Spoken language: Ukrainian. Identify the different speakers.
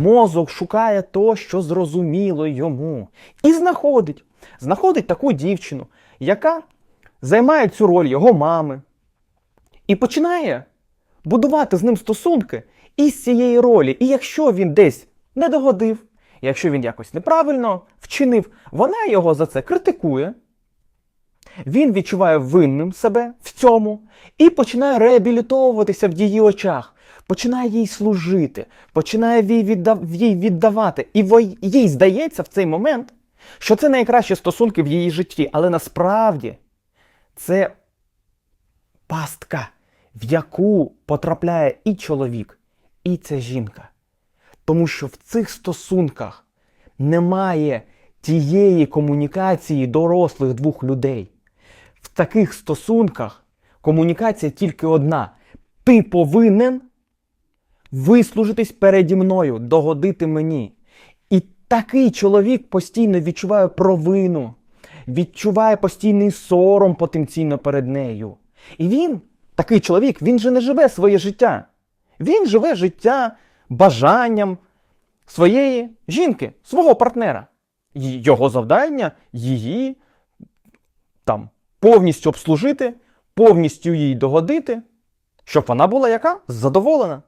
Speaker 1: Мозок шукає то, що зрозуміло йому. І знаходить. Знаходить таку дівчину, яка займає цю роль його мами. І починає будувати з ним стосунки із цієї ролі. І якщо він десь не догодив, якщо він якось неправильно вчинив, вона його за це критикує. Він відчуває винним себе в цьому і починає реабілітовуватися в її очах, починає їй служити, починає їй, віддав... їй віддавати. І їй здається в цей момент, що це найкращі стосунки в її житті. Але насправді це пастка, в яку потрапляє і чоловік, і ця жінка. Тому що в цих стосунках немає тієї комунікації дорослих двох людей. В таких стосунках комунікація тільки одна. Ти повинен вислужитись переді мною, догодити мені. І такий чоловік постійно відчуває провину, відчуває постійний сором потенційно перед нею. І він, такий чоловік, він же не живе своє життя. Він живе життя бажанням своєї жінки, свого партнера. Його завдання її там повністю обслужити, повністю їй догодити, щоб вона була яка? Задоволена.